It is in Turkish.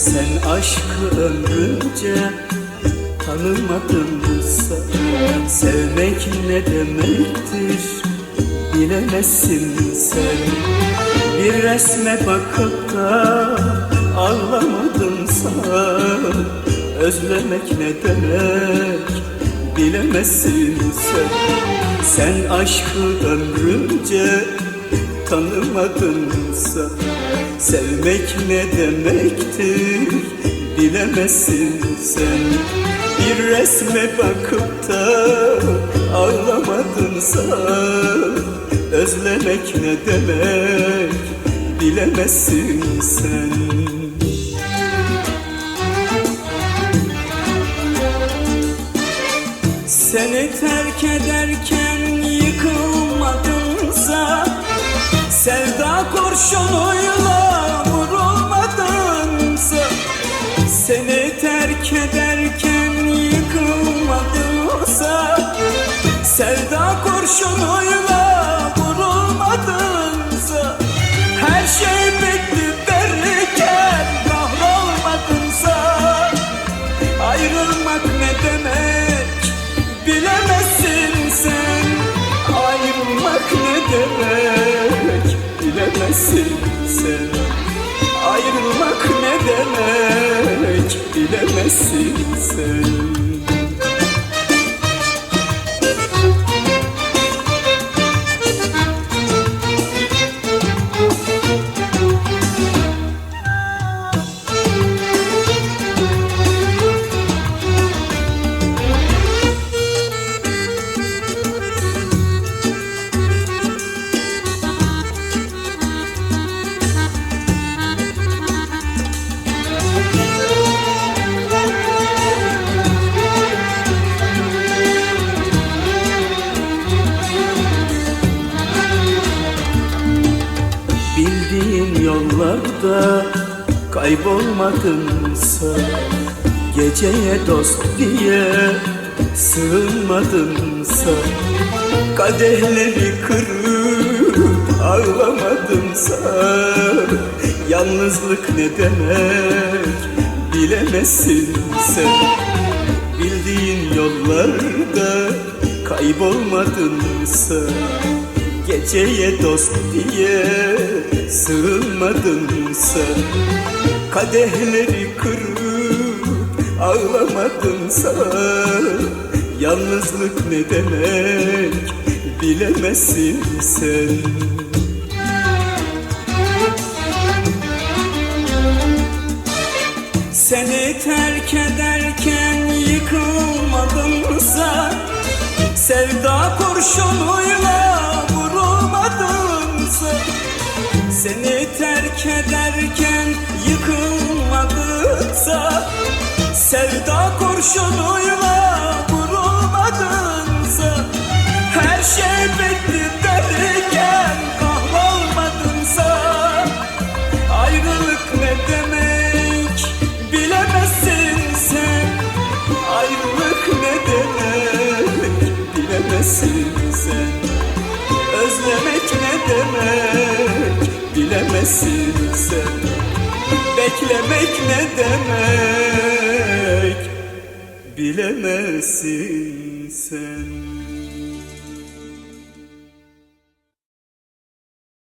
Sen aşkı ömrünce tanımadınsa Sevmek ne demektir bilemezsin sen? Bir resme bakıp da ağlamadınsa Özlemek ne demek bilemezsin sen? Sen aşkı ömrünce tanımadınsa Sevmek ne demektir bilemezsin sen. Bir resme bakıp da ağlamadınsa Özlemek ne demek bilemezsin sen. Seni terk ederken yıkılmadınsa Sevda kurşunuyla vurulmadınsa Seni bilemezsin sen Yollarda kaybolmadınsa Geceye dost diye sığınmadınsa Kadehleri kırıp ağlamadınsa Yalnızlık ne demek bilemezsin sen. Bildiğin yollarda kaybolmadınsa Geceye dost diye sığınmadınsa Kadehleri kırıp ağlamadınsa Yalnızlık ne demek bilemezsin sen. Seni terk ederken yıkılmadınsa Sevda kurşunuyla terk ederken yıkılmadınsa Sevda kurşunuyla vurulmadınsa Her şey bitti derken kahrolmadınsa Ayrılık ne demek bilemezsin sen. Ayrılık ne demek bilemezsin sen. Özlemek ne demek bilemezsin sen. Beklemek ne demek? Bilemezsin sen